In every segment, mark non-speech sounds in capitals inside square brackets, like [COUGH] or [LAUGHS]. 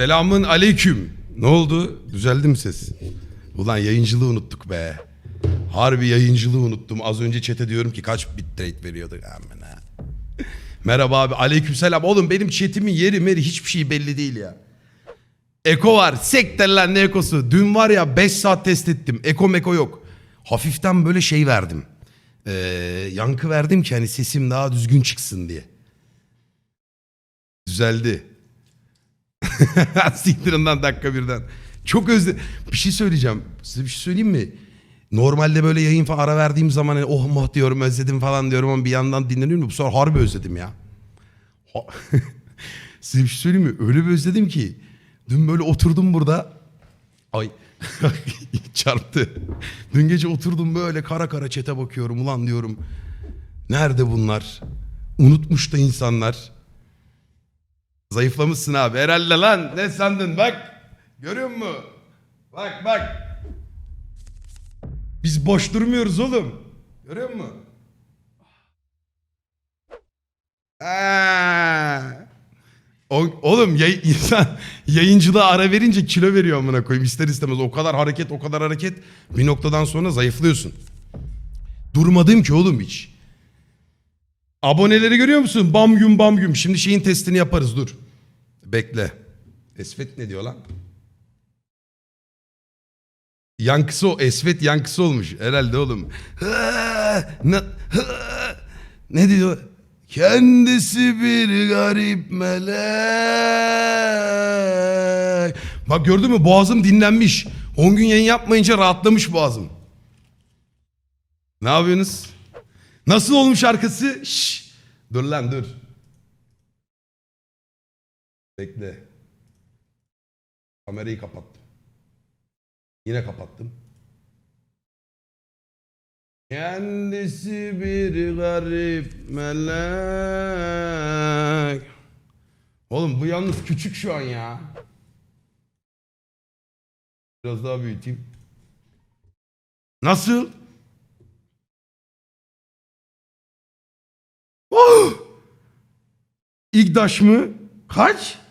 Selamın aleyküm. Ne oldu? Düzeldi mi ses? Ulan yayıncılığı unuttuk be. Harbi yayıncılığı unuttum. Az önce chat'e diyorum ki kaç bitrate veriyorduk. Aman ha. Merhaba abi. Aleyküm selam. Oğlum benim chat'imin yeri meri hiçbir şey belli değil ya. Eko var. Sekter lan ne ekosu. Dün var ya 5 saat test ettim. Eko meko yok. Hafiften böyle şey verdim. Ee, yankı verdim ki hani sesim daha düzgün çıksın diye. Düzeldi. [LAUGHS] Siktirinden dakika birden. Çok özle... Bir şey söyleyeceğim. Size bir şey söyleyeyim mi? Normalde böyle yayın falan ara verdiğim zaman hani oh mah diyorum özledim falan diyorum ama bir yandan dinleniyorum. Bu sefer harbi özledim ya. [LAUGHS] Size bir şey söyleyeyim mi? Öyle bir özledim ki. Dün böyle oturdum burada. Ay [LAUGHS] çarptı. Dün gece oturdum böyle kara kara çete bakıyorum. Ulan diyorum. Nerede bunlar? Unutmuş da insanlar. Zayıflamışsın abi. Herhalde lan. Ne sandın bak. Görüyor musun? Bak bak. Biz boş durmuyoruz oğlum. Görüyor musun? Aa. O- oğlum yay, [LAUGHS] insan yayıncılığa ara verince kilo veriyor amına koyayım ister istemez. O kadar hareket o kadar hareket bir noktadan sonra zayıflıyorsun. Durmadım ki oğlum hiç. Aboneleri görüyor musun? Bam güm bam güm. Şimdi şeyin testini yaparız dur. Bekle. Esvet ne diyor lan? Yankısı o. Esvet yankısı olmuş. Herhalde oğlum. Ne, ne diyor? Kendisi bir garip melek. Bak gördün mü boğazım dinlenmiş. 10 gün yayın yapmayınca rahatlamış boğazım. Ne yapıyorsunuz? Nasıl olmuş arkası? Şşş. Dur lan dur. Bekle. Kamerayı kapattım. Yine kapattım. Kendisi bir garip melek. Oğlum bu yalnız küçük şu an ya. Biraz daha büyüteyim. Nasıl? Oh! İgdaş mı? Kaç?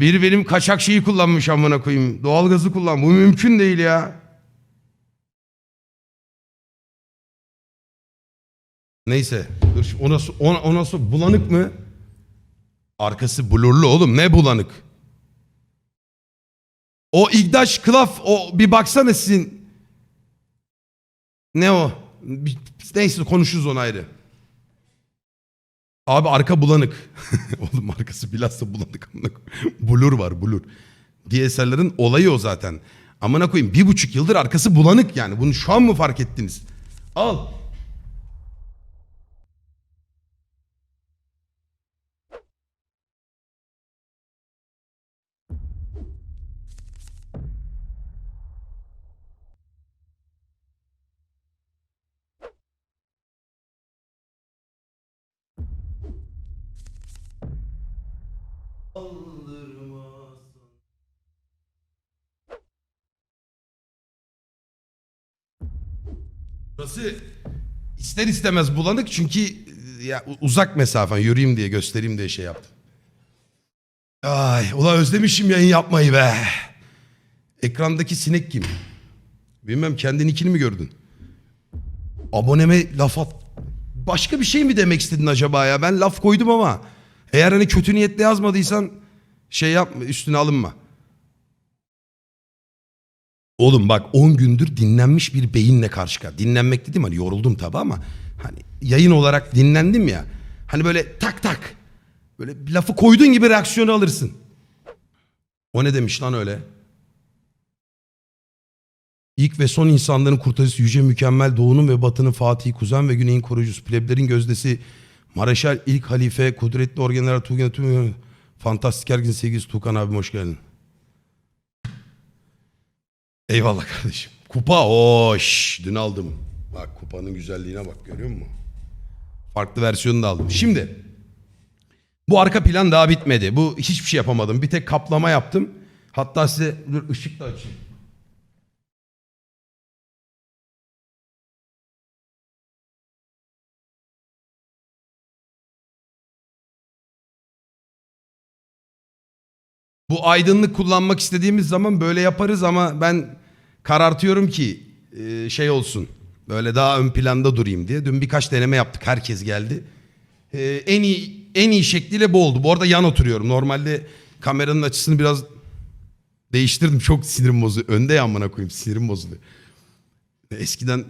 Biri benim kaçak şeyi kullanmış amına koyayım. Doğalgazı kullan. Bu mümkün değil ya. Neyse. Dur o nasıl, o, bulanık mı? Arkası blurlu oğlum. Ne bulanık? O İgdaş Klaf o bir baksana sizin. Ne o? Neyse konuşuruz onu ayrı. Abi arka bulanık. [LAUGHS] Oğlum arkası bilhassa bulanık. blur var blur. DSLR'ın olayı o zaten. Amına koyayım bir buçuk yıldır arkası bulanık yani. Bunu şu an mı fark ettiniz? Al. Burası ister istemez bulanık çünkü e, ya uzak mesafen yürüyeyim diye göstereyim diye şey yaptım. Ay ulan özlemişim yayın yapmayı be. Ekrandaki sinek kim? Bilmem kendin ikini mi gördün? Aboneme laf at. Başka bir şey mi demek istedin acaba ya? Ben laf koydum ama. Eğer hani kötü niyetle yazmadıysan şey yapma üstüne alınma. Oğlum bak 10 gündür dinlenmiş bir beyinle karşı karşıya. Dinlenmek dedim hani yoruldum tabii ama hani yayın olarak dinlendim ya. Hani böyle tak tak böyle lafı koyduğun gibi reaksiyonu alırsın. O ne demiş lan öyle? İlk ve son insanların kurtarıcısı Yüce Mükemmel Doğu'nun ve Batı'nın Fatih'i, Kuzen ve Güney'in koruyucusu, pleblerin gözdesi, Mareşal ilk halife, kudretli orgeneral Tuğkan Tuğkan, fantastik ergin sevgilisi Tuğkan abim hoş geldin. Eyvallah kardeşim. Kupa hoş. Dün aldım. Bak kupanın güzelliğine bak görüyor musun? Farklı versiyonunu da aldım. Şimdi bu arka plan daha bitmedi. Bu hiçbir şey yapamadım. Bir tek kaplama yaptım. Hatta size dur ışık da açayım. Bu aydınlık kullanmak istediğimiz zaman böyle yaparız ama ben karartıyorum ki e, şey olsun. Böyle daha ön planda durayım diye. Dün birkaç deneme yaptık. Herkes geldi. E, en iyi en iyi şekliyle bu oldu. Bu arada yan oturuyorum. Normalde kameranın açısını biraz değiştirdim. Çok sinirim bozuluyor. Önde ya amına koyayım sinirim bozuluyor. Eskiden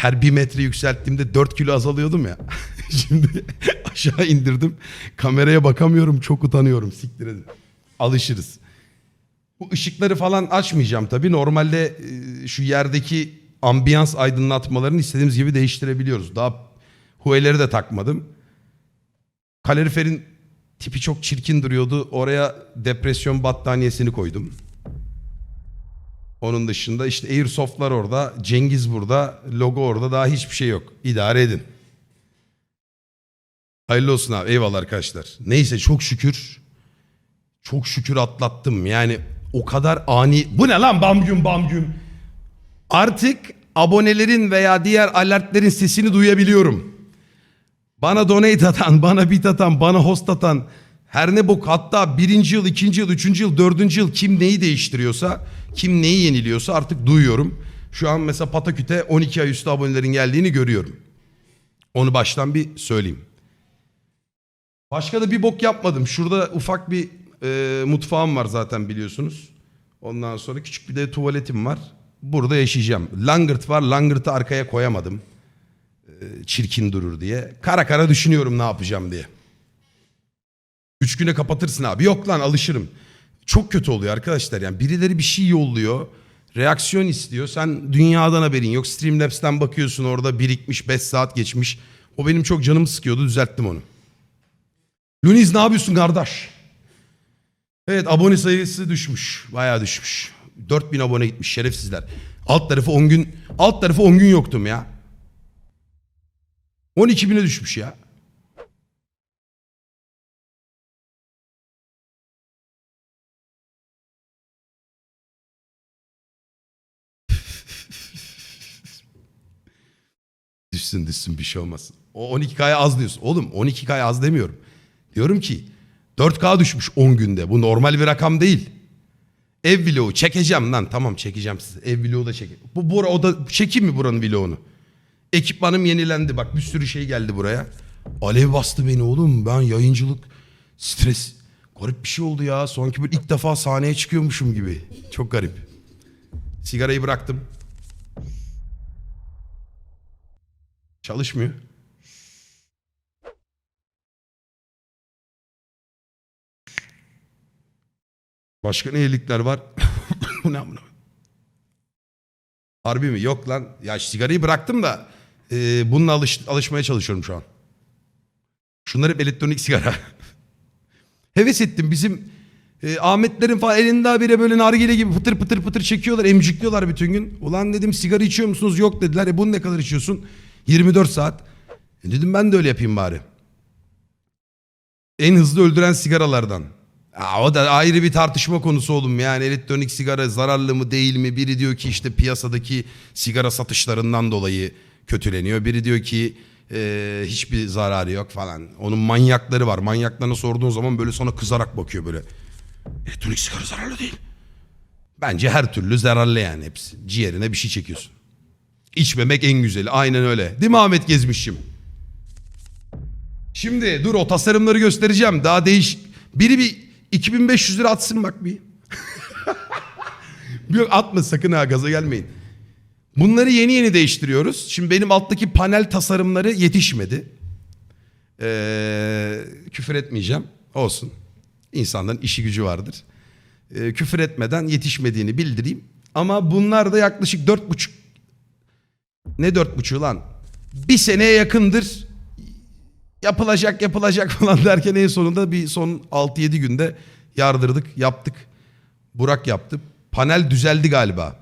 her bir metre yükselttiğimde 4 kilo azalıyordum ya. [LAUGHS] Şimdi aşağı indirdim. Kameraya bakamıyorum. Çok utanıyorum. Siktir edin. Alışırız. Bu ışıkları falan açmayacağım tabii. Normalde e, şu yerdeki ambiyans aydınlatmalarını istediğimiz gibi değiştirebiliyoruz. Daha hueleri de takmadım. Kaloriferin tipi çok çirkin duruyordu. Oraya depresyon battaniyesini koydum. Onun dışında işte Airsoft'lar orada, Cengiz burada, logo orada daha hiçbir şey yok. İdare edin. Hayırlı olsun abi. Eyvallah arkadaşlar. Neyse çok şükür. Çok şükür atlattım. Yani o kadar ani... Bu ne lan bamgüm bamgüm. Artık abonelerin veya diğer alertlerin sesini duyabiliyorum. Bana donate atan, bana bit atan, bana host atan her ne bok hatta birinci yıl, ikinci yıl, üçüncü yıl, dördüncü yıl kim neyi değiştiriyorsa, kim neyi yeniliyorsa artık duyuyorum. Şu an mesela Pataküt'e 12 ay üstü abonelerin geldiğini görüyorum. Onu baştan bir söyleyeyim. Başka da bir bok yapmadım. Şurada ufak bir e, mutfağım var zaten biliyorsunuz. Ondan sonra küçük bir de tuvaletim var. Burada yaşayacağım. Langırt var. Langırt'ı arkaya koyamadım. E, çirkin durur diye. Kara kara düşünüyorum ne yapacağım diye. Üç güne kapatırsın abi. Yok lan alışırım. Çok kötü oluyor arkadaşlar. Yani birileri bir şey yolluyor. Reaksiyon istiyor. Sen dünyadan haberin yok. Streamlabs'ten bakıyorsun orada birikmiş 5 saat geçmiş. O benim çok canımı sıkıyordu. Düzelttim onu. Luniz ne yapıyorsun kardeş? Evet abone sayısı düşmüş. Bayağı düşmüş. 4000 abone gitmiş şerefsizler. Alt tarafı 10 gün alt tarafı 10 gün yoktum ya. 12 bine düşmüş ya. Düşsün düşsün bir şey olmaz. O 12K'ya az diyorsun. Oğlum 12K'ya az demiyorum. Diyorum ki 4K düşmüş 10 günde. Bu normal bir rakam değil. Ev vlogu çekeceğim lan. Tamam çekeceğim size. Ev vlogu da çekeyim. Bu bura o da çekeyim mi buranın vlogunu? Ekipmanım yenilendi. Bak bir sürü şey geldi buraya. Alev bastı beni oğlum. Ben yayıncılık stres. Garip bir şey oldu ya. Sanki böyle ilk defa sahneye çıkıyormuşum gibi. Çok garip. Sigarayı bıraktım. Çalışmıyor. Başka ne iyilikler var? [COUGHS] Ne amına? Harbi mi? Yok lan. Ya sigarayı bıraktım da e, bununla alış, alışmaya çalışıyorum şu an. Şunlar hep elektronik sigara. [LAUGHS] Heves ettim bizim e, Ahmetlerin falan elinde habire böyle nargile gibi pıtır pıtır pıtır çekiyorlar emcikliyorlar bütün gün. Ulan dedim sigara içiyor musunuz? Yok dediler. E bunu ne kadar içiyorsun? 24 saat. E dedim ben de öyle yapayım bari. En hızlı öldüren sigaralardan. Ya o da ayrı bir tartışma konusu oğlum. Yani elektronik sigara zararlı mı değil mi? Biri diyor ki işte piyasadaki sigara satışlarından dolayı kötüleniyor. Biri diyor ki e, hiçbir zararı yok falan. Onun manyakları var. Manyaklarına sorduğun zaman böyle sana kızarak bakıyor böyle. Elektronik sigara zararlı değil. Bence her türlü zararlı yani hepsi. Ciğerine bir şey çekiyorsun. İçmemek en güzeli. Aynen öyle. Değil mi Ahmet Gezmiş'im? Şimdi dur o tasarımları göstereceğim. Daha değiş... Biri bir 2500 lira atsın bak bir. [LAUGHS] Yok atma sakın ha gaza gelmeyin. Bunları yeni yeni değiştiriyoruz. Şimdi benim alttaki panel tasarımları yetişmedi. Ee, küfür etmeyeceğim. Olsun. İnsanların işi gücü vardır. Ee, küfür etmeden yetişmediğini bildireyim. Ama bunlar da yaklaşık dört buçuk... Ne dört buçuğu lan? Bir seneye yakındır yapılacak yapılacak [LAUGHS] falan derken en sonunda bir son 6-7 günde yardırdık yaptık. Burak yaptı. Panel düzeldi galiba.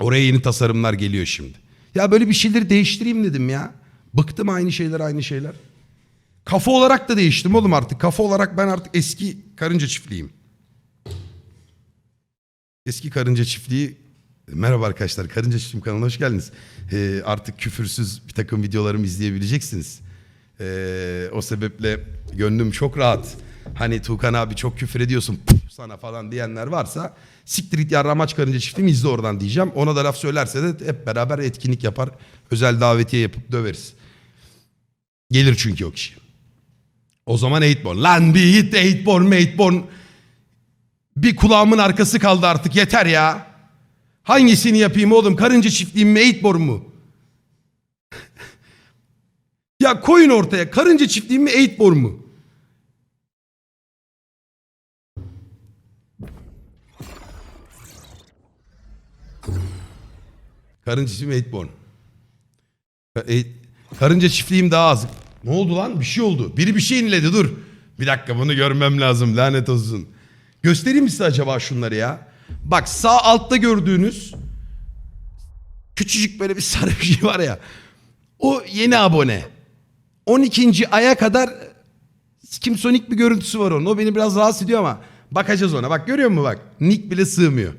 Oraya yeni tasarımlar geliyor şimdi. Ya böyle bir şeyleri değiştireyim dedim ya. Bıktım aynı şeyler aynı şeyler. Kafa olarak da değiştim oğlum artık. Kafa olarak ben artık eski karınca çiftliğim. Eski Karınca Çiftliği Merhaba arkadaşlar Karınca Çiftliğim kanalına hoş geldiniz. Ee, artık küfürsüz bir takım videolarımı izleyebileceksiniz. Ee, o sebeple gönlüm çok rahat. Hani Tuğkan abi çok küfür ediyorsun "Püf sana falan diyenler varsa siktir it yarramaç Karınca Çiftliğimi izle oradan diyeceğim. Ona da laf söylerse de hep beraber etkinlik yapar. Özel davetiye yapıp döveriz. Gelir çünkü o kişi. O zaman Eightborn. Lan bir hit Eightborn, Mateborn. Bir kulağımın arkası kaldı artık yeter ya. Hangisini yapayım oğlum? Karınca çiftliğim mi Eightborn mu? [LAUGHS] ya koyun ortaya. Karınca çiftliğim mi Eightborn mu? Karınca çiftliğim. Ka- Eight- Karınca çiftliğim daha az. Ne oldu lan? Bir şey oldu. Biri bir şey inledi dur. Bir dakika bunu görmem lazım lanet olsun. Göstereyim mi size acaba şunları ya? Bak sağ altta gördüğünüz küçücük böyle bir [LAUGHS] sarı bir şey var ya. O yeni abone. 12. aya kadar kimsonik bir görüntüsü var onun. O beni biraz rahatsız ediyor ama bakacağız ona. Bak görüyor musun bak? Nick bile sığmıyor.